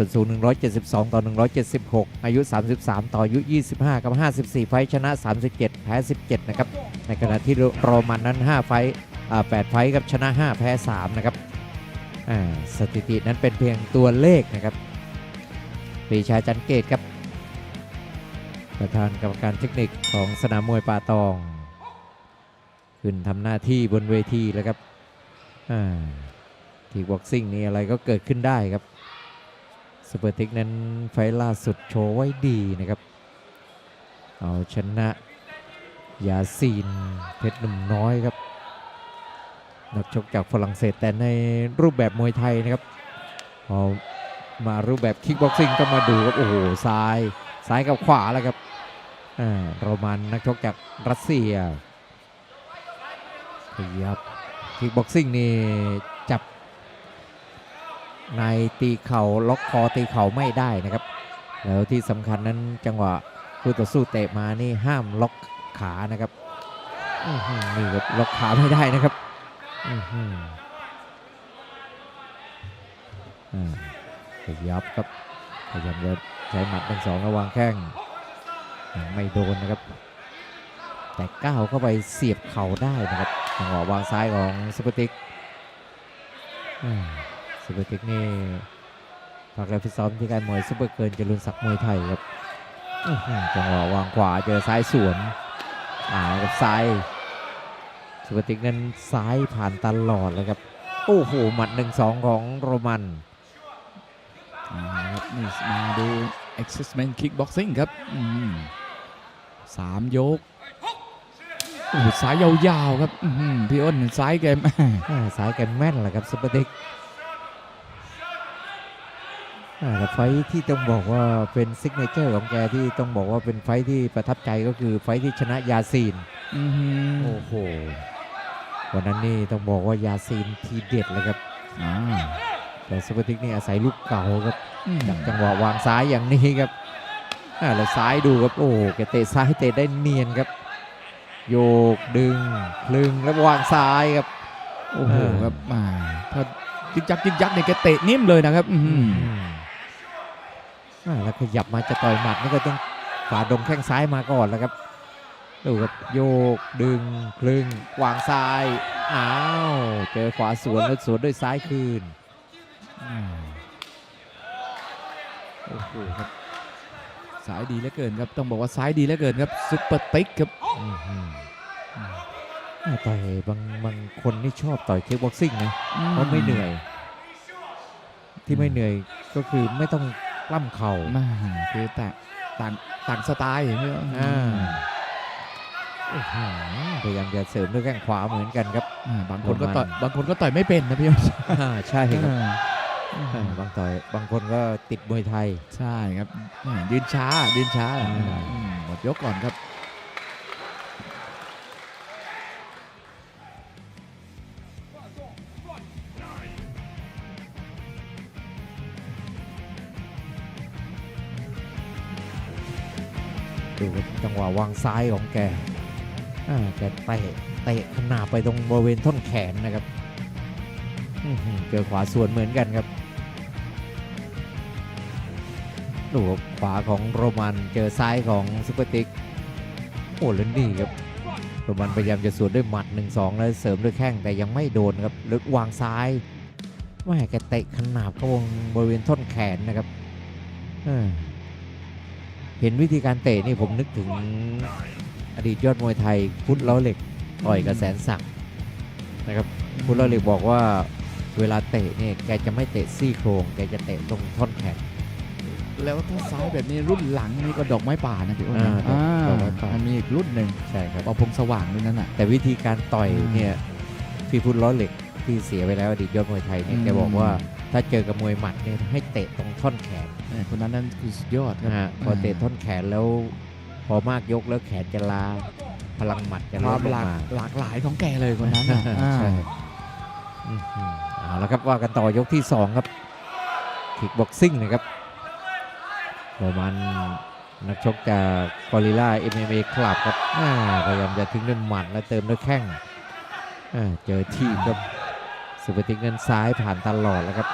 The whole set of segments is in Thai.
ส่วนสูง 172 ต่อ 176 อายุ 33 ต่ออายุ 25 กับ 54 ไฟชนะ 37 แพ้ 17 นะครับ ในขณะที่โรมันนั้น 5 ไฟอ่า8ไฟท์ครับชนะ 5 แพ้ 3 นะครับอ่าสถิตินั้นเป็นเพียงตัวเลขนะครับปรีชาจันเกตครับ ประธานกรรมการเทคนิคของสนามมวยป่าตอง ขึ้นทำหน้าที่บนเวทีแล้วครับอ่าที่บ็อกซิ่งนี่อะไรก็เกิดขึ้นได้ครับ สเปอร์ติกนั้นไฟล่าสุดโชว์ไว้ดีนะครับ เอาชนะยาซีนเพชรหนุ่มน้อยครับ นักชกจากฝรั่งเศสแต่ในรูปแบบมวยไทยนะครับพอามารูปแบบคิกบ็อกซิ่งก็มาดูครับ โอ้โหซ้ายซ้ายกับขวาแล้วครับอ่าโรมันนักชกจากรัสเซียขยับคิกบ็อกซิ่งนี่จับ ในตีเข่าล็อกคอตีเข่าไม่ได้นะครับ แล้วที่สำคัญนั้นจังหวะคู่ต่อสู้เตะมานี่ห้ามล็อกขานะครับนี่ครับล็อกขาไม่ได้นะครับอื้อหืออ่าขยับครับพยายามจะใช้หมัดเป็นสองระวางแข้งยังไม่โดนนะครับ แต่ก้าวเข้าไปเสียบเข่าได้นะครับจังหวะวางซ้ายของสปติก อ่าสุปติกนี่ฝากแรงฟิตซ้อมที่การมวยซุปเปอร์เกินจรุนศักดิ์มวยไทยครับอื้อหือจังหวะวางขวาเจอซ้ายสวนอ่ากับซ้ายสุปติกนั้นซ้ายผ่านตลอดเลยครับโอ้โหหมัดหนึ่งสองของโรมันเอาละครับนี่มาดู Accessment Kickboxing ครับอืมสามยกโอ้โหซ้ายยาวๆครับอื้อหือพี่อ้นซ้ายแกมอ่าสายแกนแม่นแหละครับซุปเปอร์เด็กอ่า แต่ไฟท์ที่ต้องบอกว่าเป็นซิกเนเจอร์ของแกที่ต้องบอกว่าเป็นไฟท์ที่ประทับใจก็คือไฟท์ที่ชนะยาซีนอื้อหือโอ้โห วันนั้นนี่ต้องบอกว่ายาซีนทีเด็ดเลยครับอ่าแต่ซุปเปอร์เด็กนี่อาศัยลูกเก่าครับอืมจากจังหวะวางซ้ายอย่างนี้ครับอ่าแล้วซ้ายดูครับโอ้โหแกเตะซ้ายเตะได้เนียนครับ โยกดึงคลึงแล้ววางซ้ายครับโอ้โหครับมาถ้าจิกจักจิกจักเนี่ยแกเตะนิ่มเลยนะครับ อื้อหืออ่า แล้วขยับมาจะต่อยหมัดนี่ก็ต้องฝ่าดงแข้งซ้ายมาก่อนแล้วครับดูครับโยกดึงคลึงวางซ้ายอ้าวเจอขวาสวนแล้วสวนด้วยซ้ายคืนโอ้โหครับสายดีเหลือเกินครับต้องบอกว่าซ้ายดีเหลือเกินครับซุปเปอร์ติ๊กครับต่อยบางบางคนนี่ชอบต่อยเคิกบ็อกซิ่งนะเพราะไม่เหนื่อย ที่ไม่เหนื่อยก็คือไม่ต้อง ล้ำเข่ามาคือต่างต่างต่างสไตล์อย่างเงี้ยอ่าโอ้โหพยายามจะเสริมด้วยแข้งขวาเหมือนกันครับอ่าบางคนก็ต่อยประมาณบางคนก็ต่อยไม่เป็นนะพี่อ้นอ่าใช่ครับอ่าอ่าบางต่อยบางคนก็ติดมวยไทย ใช่ครับแหม่ยืนช้ายืนช้าอ่าอืมหมดยกก่อนครับ ดูจังหวะวางซ้ายของแกแกเตะเตะขนาไปตรงบริเวณท่อนแขนนะครับเจอขวาส่วนเหมือนกันครับดูขวาของโรมันเจอซ้ายของซุปเปอร์ติกโอ้แล้วนี่ครับโรมันพยายามจะสวนด้วยหมัด 1-2 แล้วเสริมด้วยแข้งแต่ยังไม่โดนครับลึกวางซ้ายแม่แกเตะขนาบเข้าวงบริเวณท่อนแขนนะครับ เออเห็นวิธีการเตะนี่ผมนึกถึงอดีตยอดมวยไทยพุทธล้อเหล็กต่อยกับแสนศักดิ์นะครับพุทธล้อเหล็กบอกว่าเวลาเตะเนี่ยแกจะไม่เตะซี่โครงแกจะเตะตรงท่อนแขนแล้วถ้าซ้ายแบบนี้รุ่นหลังนี่ก็ดอกไม้ป่านะพี่อ้นนะอ่าอ่าดอกไม้ป่ามัมันมีอีกรุ่นหนึ่งใช่ครับ เอาพงสว่างด้วยนั่นน่ะแต่วิธีการต่อยอืมเนี่ยพี่พุทธล้อเหล็ก ที่เสียไปแล้วอดีตยอดมวยไทยเนี่ยอืม แกบอกว่าถ้าเจอกับมวยหมัดเนี่ยให้เตะตรงท่อนแขนแหม่คนนั้นนั่นคือสุดยอดครันะฮะพอเตะท่อนแขนแล้ว พอมากยกแล้วแขนจะลาพลังหมัดจะคลวาดมลงหลากมาหลากหลายของแกเลยคนนั้นน่ะอ่า ใช่อื้อหือเอาละครับว่ากันต่อยกที่2ครับคิกบ็อกซิ่งนะครับโรมันนักชกจากกอริล่า MMA คลับครับอ่าพยายามจะทิ้งด้วยหมัดและเติมด้วยแข้งอ่าเจอทีบครับ สุปติกเงินซ้ายผ่านตลอดแล้วครับ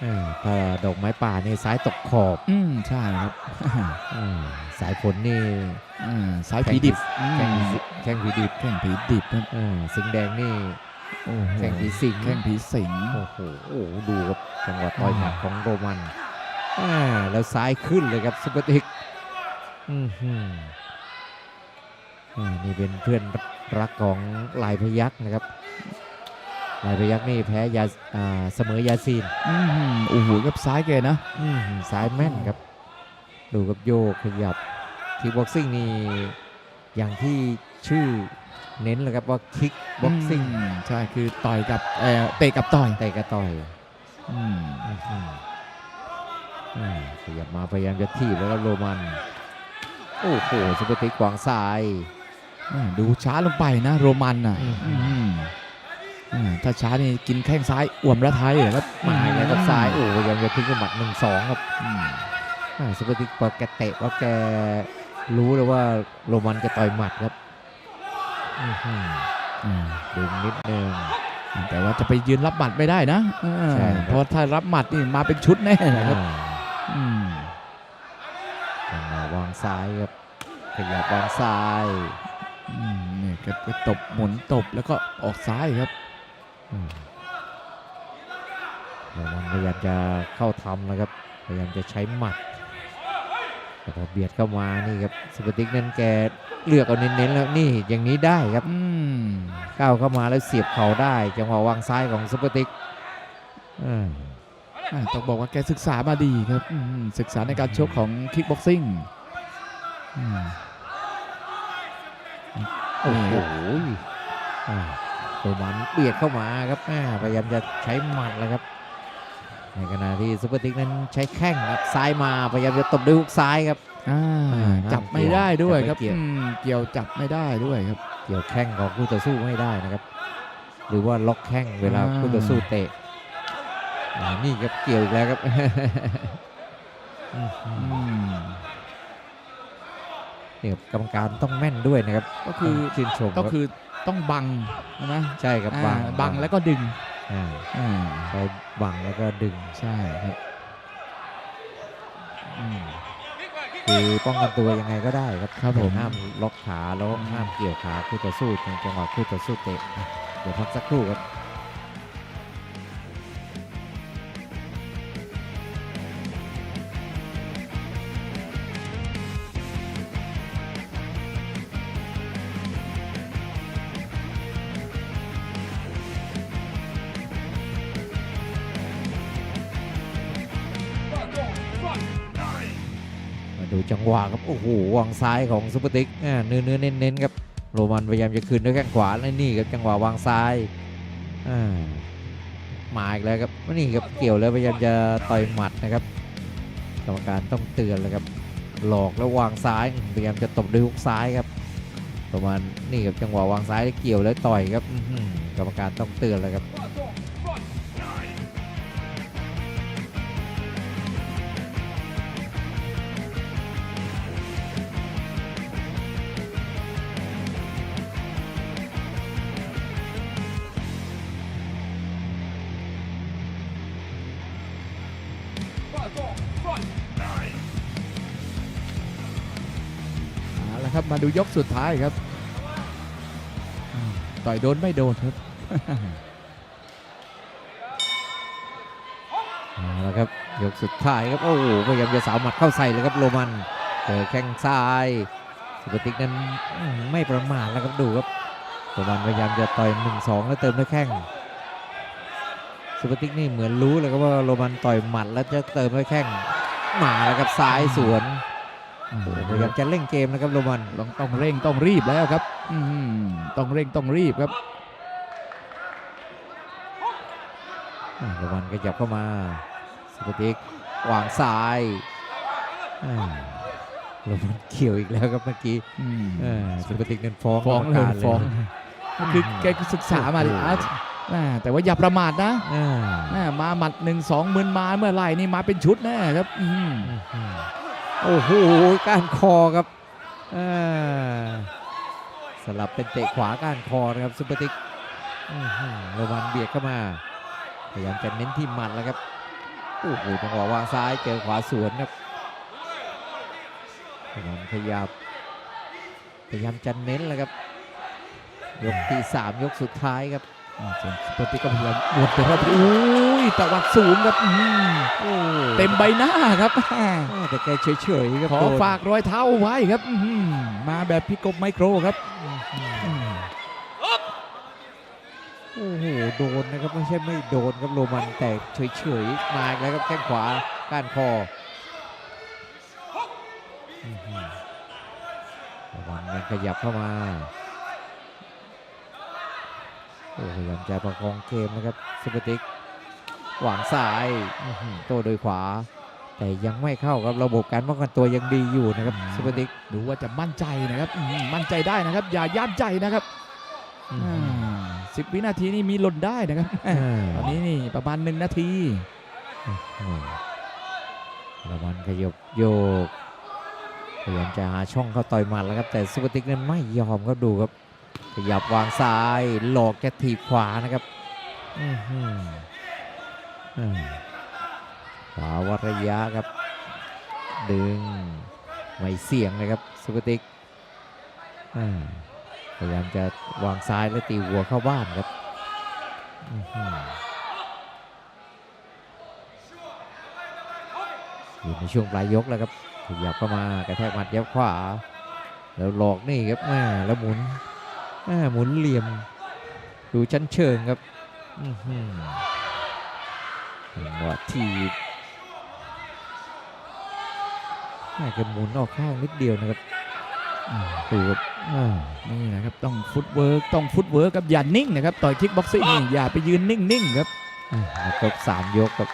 เออถ้าดอกไม้ป่านี่ซ้ายตกขอบ อืมใช่ครับอืมสายฝนนี่อ่าสายผีดิบแข้งอืมผีแข้งผีดิบแข้งผีดิบครับเออสิงห์แดงนี่โอ้โหแข้งผีสิงแข้งผีสิงโอ้โหโอ้โหดูครับจังหวะต่อยหมัดของโรมันอ่าแล้วซ้ายขึ้นเลยครับซุปเปอร์ติกอือหืออ่านี่เป็นเพื่อนรักของลายพยักนะครับ ลายพยักนี่แพ้ยาอ่าเสมอยาซีนอืมโอ้โหกับซ้ายแกนะอืมซ้ายแม่นครับ ดูกับโยกขยับ ทีบ็อกซิ่งนี่อย่างที่ชื่อเน้นเลยครับว่าคิกบ็อกซิ่งอืมใช่คือต่อยกับเอ่อเตะกับต่อยเตะกระต่อยอืมอื้อหืออืมขยับมาพยายามจะทีบแล้วครับโรมัน โอ้โหซุปเปอร์ติกขวางซ้ายแม่ดูช้าลงไปนะโรมันอะอืมอืมอ่า ถ้าช้านี่กินแข้งซ้ายอ่วมระไทยเหรอครับมาอีกแล้วครับซ้ายโอ้พยายามจะทิ้งกับหมัดหนึ่งสองครับอืมอ่าซุปเปอร์ติกพอแกเตะว่าแกรู้เลยว่าโรมันจะต่อยหมัดครับอื้อหืออ่าดึงนิดนึงแต่ว่าจะไปยืนรับหมัดไม่ได้นะอ่าใช่ครับเพราะถ้ารับหมัดนี่มาเป็นชุดแน่นะครับอ่าอืมจังหวะวางซ้ายครับขยับวางซ้ายอืมเนี่ยก็ไปตบหมุนตบแล้วก็ออกซ้ายครับอื มโรมันพยายามจะเข้าทำนะครับ พยายามจะใช้หมัด แต่พอเบียดเข้ามานี่ครับสุปติกนั้นแกเลือกเอาเน้นๆแล้วนี่อย่างนี้ได้ครับอืมก้าวเข้ามาแล้วเสียบเข่าได้จังหวะวางซ้ายของซุปเปอร์ติกอ่าอ่าต้องบอกว่าแกศึกษามาดีครับอืมศึกษาในการชกของคิกบ็อกซิ่งอืมโอ้โหอ่า โรมันเบียดเข้ามาครับอ่าพยายามจะใช้หมัดแล้วครับ ในขณะที่ซุปเปอร์ติกนั้นใช้แข้งครับซ้ายมาพยายามจะตบด้วยฮุกซ้ายครับอ่าอ่าจับไม่ได้ด้วยครับจับไม่เกี่ยวอืมเกี่ยวจับไม่ได้ด้วยครับ เกี่ยวแข้งของคู่ต่อสู้ไม่ได้นะครับ หรือว่าล็อกแข้งเวลาอ่าคู่ต่อสู้เตะอ่านี่ครับเกี่ยวอีกแล้วครับอื้อหือือมนี่ครับกรรมการต้องแม่นด้วยนะครับ ก็คือต้งชื่นชมก็รับคือ ต้องบังนะใช่ครับอ่าบังบังแล้วก็ดึงอ่าอ่าใช้บังแล้วก็ดึงใช่ครับอืมคือป้องกันตัวยังไงก็ได้ครับครับผมแต่ห้ามล็อกขาแล้วห้ามเกี่ยวขาคู่ต่อสู้ในจังหวะคู่ต่อสู้เตะเดี๋ยวพักสักครู่ครับ จังหวะครับโอ้โหวางซ้ายของซุปเปอร์ติกเนื้อเนื้อเน้นๆครับโรมันพยายามจะคืนด้วยแข้งขวาและนี่ครับจังหวะวางซ้ายอ่ามาอีกแล้วครับนี่ครับเกี่ยวแล้วพยายามจะต่อยหมัดนะครับกรรมการต้องเตือนเลยครับหลอกแล้ววางซ้ายพยายามจะตบด้วยฮุกซ้ายครับ ประมาณนี่ครับจังหวะวางซ้ายเกี่ยวแล้วต่อยครับกรรมการต้องเตือนเลยครับ มาดูยกสุดท้ายครับ ต่อยโดนไม่โดนครับเอาละครับยกสุดท้ายครับ โอ้โหพยายามจะสาวหมัดเข้าใส่เลยครับโรมันเจอแข้งซ้ายสุปติกนั้นไม่ประมาทแล้วครับดูครับโรมันพยายามจะต่อยหนึ่งสองแล้วเติมด้วยแข้งสุปติกนี่เหมือนรู้เลยครับว่าโรมันต่อยหมัดแล้วจะเติมด้วยแข้งมาแล้วครับซ้ายสวน พยายามจะเร่งเกมนะครับโรมันต้องต้องเร่งต้องรีบแล้วครับอืมต้องเร่งต้องรีบครับอ่าโรมันก็ยับเข้ามาสุปติกวางซ้ายอ่าโรมันเขี่ยวอีกแล้วครับเมื่อกี้อืมเออสุปติกนั้นฟ้องฟ้องกรรมการเลยฟ้องคือแกศึกษามาดิอะอ่าแต่ว่าอย่าประมาทนะอ่าอ่ามาหมัดหนึ่งสองหมื่นมาเมื่อไหร่นี่มาเป็นชุดแน่ครับอืม โอ้โหก้านคอครับอ่าสลับเป็นเตะขวาก้านคอนะครับซุปเปอร์ติกโรมันเบียดเข้ามาพยายามจะเน้นที่หมัดแล้วครับโอ้โหจังหวะวางซ้ายเจอขวาสวนครับพยายามพยายามจะเน้นเลยครับยกที่สามยกสุดท้ายครับอ่าส่วนสปอร์ติกก็พยายามหมดไปครับอุ้ ยตะวัดสูงครับอื้อหือโอ้เต็มใบหน้าครับอ่าอ่าแต่แกเฉยๆครับขอโดนฝากรอยเท้าไว้ครับอื้อหือมาแบบพี่กบไมโครครับอืมโอ้โหโดนนะครับไม่ใช่ไม่โดนครับโรมันแต่เฉยๆมาอีกแล้วครับแข้งขวาก้านคออื้อหือโรมันยังขยับเข้ามาโอ้พยายามจะประคองเกมนะครับซุปเปอร์ติกห วางซ้ายอื้อหือโต้โดยขวา แต่ยังไม่เข้าครับระบบการป้องกันตัวยังดีอยู่นะครับซุปเปอร์ติกดูว่าจะมั่นใจนะครับอื้อหือมั่นใจได้นะครับ อย่าย่านใจนะครับอื้อหือสิบวินาทีนี่มีหล่นได้นะครับอ่าตอนนี้นี่ประมาณหนึ่งนาทีระวันขยบโยกพยายามจะหาช่องเข้าต่อยหมัดแล้วครับ แต่ซุปเปอร์ติ๊กนั้นไม่ยอมครับดูครับ ขยับวางซ้าย หลอกจะถีบขวานะครับ อื้อหืออืม ขวาวัดระยะครับ ดึงไม่เสี่ยงเลยครับซุปเปอร์ติ๊กพยายามจะวางซ้ายแล้วตีหัวเข้าบ้านครับอยู่ในช่วงปลายยกแล้วครับขยับเข้ามากระแทกหมัดยับขวา แล้วหลอกนี่ครับแม่แล้วหมุนแม่หมุนเหลี่ยม ดูชั้นเชิงครับ อื จังหวะทีบแม่แกหมุนออกข้างนิดเดียวนะครับอืมดูครับอ่านี่นะครับต้องฟุตเวิร์กต้องฟุตเวิร์กครับอย่านิ่งนะครับต่อยคิกบ็อกซิ่งนี่อย่าไปยืนนิ่งๆครับอ่ามาครบสามยกครับ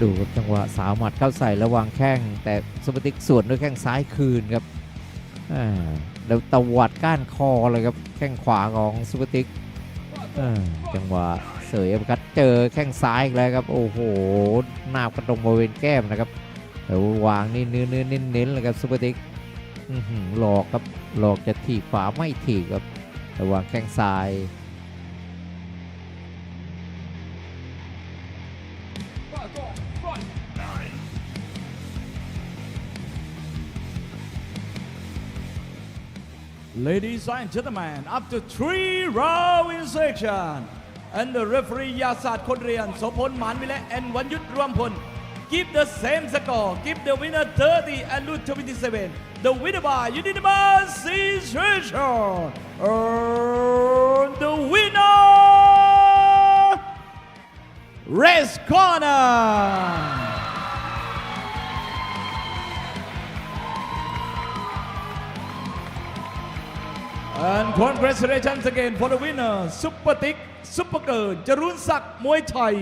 ดูครับจังหวะสาวหมัดเข้าใส่ระหวางแข้ง แต่สปอร์ติกสวนด้วยแข้งซ้ายคืนครับแล้วตวัดก้านคอเลยครับแข้งขวาของสปอร์ติกจังหวะเสยอัปคัดเจอแข้งซ้ายอีกแล้วครับ โอ้โหหนาบกระตรงบริเวณแก้มนะครับแต่วางนี่เนื้อเนื้อเน้นเน้นๆเลยครับสปอร์ติกหลอกครับหลอกจะถีบขวาไม่ถีบครับแต่วางแข้งซ้าย Ladies and gentlemen, after three round section, and the referee Yasat Kodrian, Sopon Manvile, and Wanyut Ruampon give the same score, give the winner 30 and lose 27. The winner by unanimous decision. And the winner, Race Corner. And congratulations again for the winner, Super Tick Super Girl จรุนศักดิ์มวยไทย